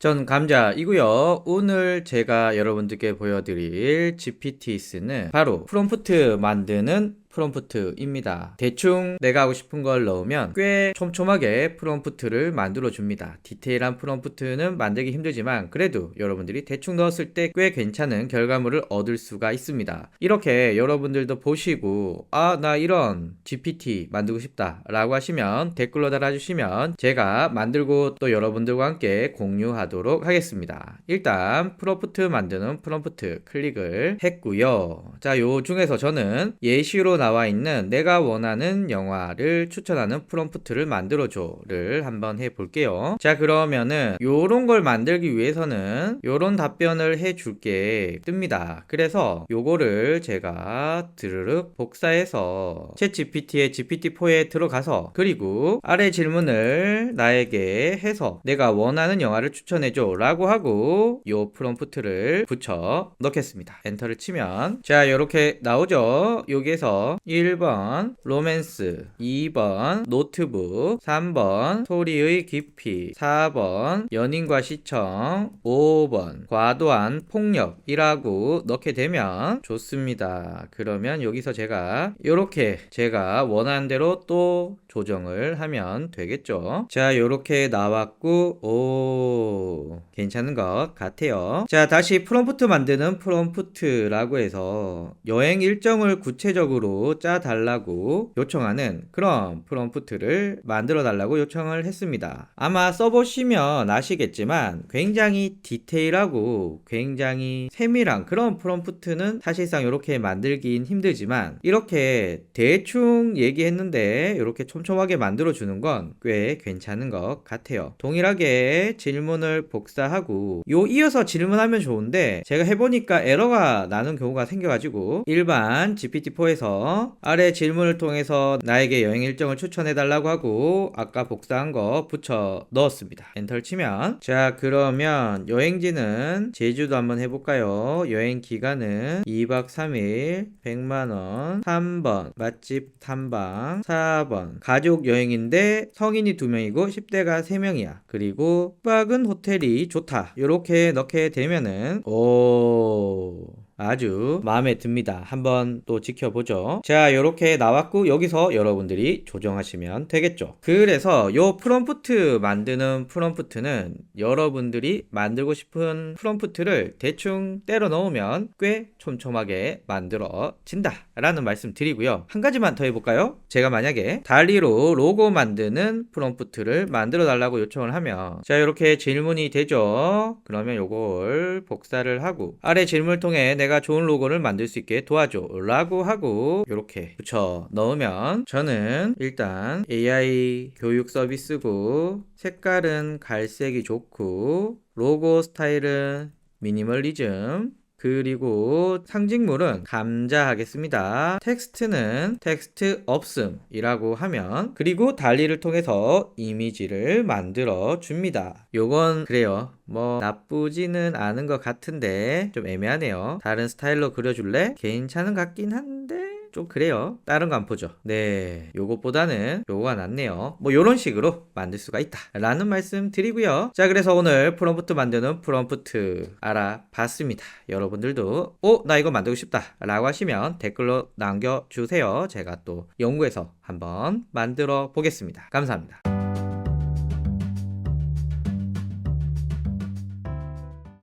전 감자이고요. 오늘 제가 여러분들께 보여드릴 GPT스는 바로 프롬프트 만드는 프롬프트입니다. 대충 내가 하고 싶은 걸 넣으면 꽤 촘촘하게 프롬프트를 만들어 줍니다. 디테일한 프롬프트는 만들기 힘들지만 그래도 여러분들이 대충 넣었을 때 꽤 괜찮은 결과물을 얻을 수가 있습니다. 이렇게 여러분들도 보시고 아 나 이런 GPT 만들고 싶다 라고 하시면 댓글로 달아주시면 제가 만들고 또 여러분들과 함께 공유하도록 하겠습니다. 일단 프롬프트 만드는 프롬프트 클릭을 했고요. 자, 요 중에서 저는 예시로 나와 있는 내가 원하는 영화를 추천하는 프롬프트를 만들어줘를 한번 해볼게요. 자, 그러면은 요런 걸 만들기 위해서는 요런 답변을 해줄게 뜹니다. 그래서 요거를 제가 드르륵 복사해서 챗 GPT의 GPT-4에 들어가서 그리고 아래 질문을 나에게 해서 내가 원하는 영화를 추천해줘 라고 하고 요 프롬프트를 붙여 넣겠습니다. 엔터를 치면 자, 요렇게 나오죠. 여기에서 1번 로맨스, 2번 노트북, 3번 소리의 깊이, 4번 연인과 시청, 5번 과도한 폭력이라고 넣게 되면 좋습니다. 그러면 여기서 제가 이렇게 제가 원하는 대로 또 조정을 하면 되겠죠. 자, 요렇게 나왔고, 오, 괜찮은 것 같아요. 자, 다시 프롬프트 만드는 프롬프트라고 해서 여행 일정을 구체적으로 짜달라고 요청하는 그런 프롬프트를 만들어 달라고 요청을 했습니다. 아마 써보시면 아시겠지만 굉장히 디테일하고 굉장히 세밀한 그런 프롬프트는 사실상 이렇게 만들긴 힘들지만 이렇게 대충 얘기했는데 이렇게 촘촘하게 만들어 주는 건 꽤 괜찮은 것 같아요. 동일하게 질문을 복사하고 요 이어서 질문하면 좋은데 제가 해보니까 에러가 나는 경우가 생겨가지고 일반 GPT-4에서 아래 질문을 통해서 나에게 여행 일정을 추천해 달라고 하고 아까 복사한 거 붙여 넣었습니다. 엔터를 치면. 자 그러면 여행지는 제주도 한번 해볼까요? 여행 기간은 2박 3일 100만원 3번 맛집 탐방 4번. 가족 여행인데 성인이 2명이고 10대가 3명이야. 그리고 숙박은 호텔이 좋다. 요렇게 넣게 되면은 오 아주 마음에 듭니다. 한번 또 지켜보죠. 자, 이렇게 나왔고 여기서 여러분들이 조정하시면 되겠죠. 그래서 요 프롬프트 만드는 프롬프트는 여러분들이 만들고 싶은 프롬프트를 대충 때려 넣으면 꽤 촘촘하게 만들어진다. 라는 말씀 드리고요. 한 가지만 더 해볼까요? 제가 만약에 달리로 로고 만드는 프롬프트를 만들어 달라고 요청을 하면 자, 이렇게 질문이 되죠. 그러면 요걸 복사를 하고 아래 질문을 통해 내가 좋은 로고를 만들 수 있게 도와줘. 라고 하고 이렇게 붙여 넣으면 저는 일단 AI 교육 서비스고 색깔은 갈색이 좋고 로고 스타일은 미니멀리즘 그리고 상징물은 감자 하겠습니다. 텍스트는 텍스트 없음이라고 하면 그리고 달리를 통해서 이미지를 만들어 줍니다. 요건 그래요. 뭐 나쁘지는 않은 것 같은데 좀 애매하네요. 다른 스타일로 그려줄래? 괜찮은 것 같긴 한데 좀 그래요. 다른 거 안 보죠. 네. 요것보다는 요거가 낫네요. 뭐 요런 식으로 만들 수가 있다. 라는 말씀 드리고요. 자, 그래서 오늘 프롬프트 만드는 프롬프트 알아봤습니다. 여러분들도 어, 나 이거 만들고 싶다. 라고 하시면 댓글로 남겨 주세요. 제가 또 연구해서 한번 만들어 보겠습니다. 감사합니다.